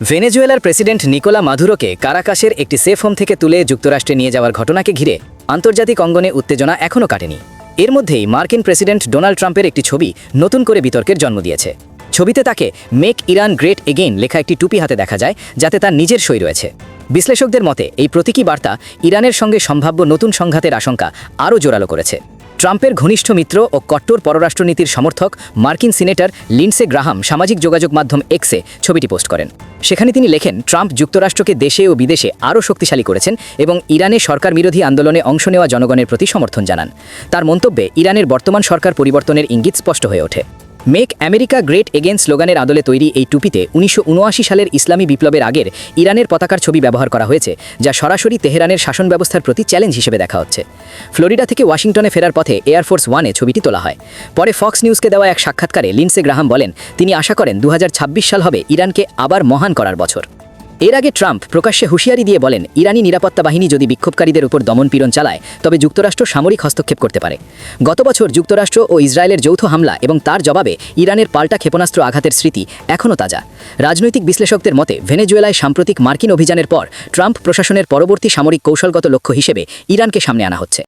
ভেনেজুয়েলার president Nicolas মাধুরোকে কারাকাশের একটি safe home থেকে তুলে যুক্তরাষ্ট্রে নিয়ে যাওয়ার ঘটনাকে ঘিরে আন্তর্জাতিক অঙ্গনে উত্তেজনা এখনও কাটেনি। এর মধ্যেই মার্কিন প্রেসিডেন্ট ডোনাল্ড ট্রাম্পের একটি ছবি নতুন করে বিতর্কের জন্ম দিয়েছে। ছবিতে তাকে মেক ইরান গ্রেট এগেইন লেখা একটি টুপি হাতে দেখা যায়, যাতে তার নিজের সই রয়েছে। বিশ্লেষকদের মতে, এই প্রতীকী বার্তা ইরানের সঙ্গে সম্ভাব্য নতুন সংঘাতের আশঙ্কা আরও জোরালো করেছে। ট্রাম্পের ঘনিষ্ঠ মিত্র ও কট্টর পররাষ্ট্রনীতির সমর্থক মার্কিন সিনেটর লিন্ডসে গ্রাহাম সামাজিক যোগাযোগ মাধ্যম এক্সে ছবিটি পোস্ট করেন। সেখানে তিনি লেখেন, ট্রাম্প যুক্তরাষ্ট্রকে দেশে ও বিদেশে আরও শক্তিশালী করেছেন এবং ইরানে সরকার বিরোধী আন্দোলনে অংশ নেওয়া জনগণের প্রতি সমর্থন জানান। তার মন্তব্যে, ইরানের বর্তমান সরকার পরিবর্তনের ইঙ্গিত স্পষ্ট হয়ে ওঠে। মেক আমেরিকা গ্রেট এগেন স্লোগানের আদলে তৈরি এই টুপিতে উনিশশো উনআশি সালের ইসলামী বিপ্লবের আগের ইরানের পতাকার ছবি ব্যবহার করা হয়েছে, যা সরাসরি তেহরানের শাসন ব্যবস্থার প্রতি চ্যালেঞ্জ হিসেবে দেখা হচ্ছে। ফ্লোরিডা থেকে ওয়াশিংটনে ফেরার পথে এয়ারফোর্স ওয়ানে ছবিটি তোলা হয়। পরে ফক্স নিউজকে দেওয়া এক সাক্ষাৎকারে লিন্সে গ্রাহাম বলেন, তিনি আশা করেন দু হাজার ছাব্বিশ সাল হবে ইরানকে আবার মহান করার বছর। এর আগে ট্রাম্প প্রকাশ্যে হুঁশিয়ারি দিয়ে বলেন, ইরানি নিরাপত্তা বাহিনী যদি বিক্ষোভকারীদের উপর দমনপীড়ন চালায়, তবে যুক্তরাষ্ট্র সামরিক হস্তক্ষেপ করতে পারে। গত বছর যুক্তরাষ্ট্র ও ইসরায়েলের যৌথ হামলা এবং তার জবাবে ইরানের পাল্টা ক্ষেপণাস্ত্র আঘাতের স্মৃতি এখনও তাজা। রাজনৈতিক বিশ্লেষকদের মতে, ভেনেজুয়েলায় সাম্প্রতিক মার্কিন অভিযানের পর, ট্রাম্প প্রশাসনের পরবর্তী সামরিক কৌশলগত লক্ষ্য হিসেবে ইরানকে সামনে আনা হচ্ছে।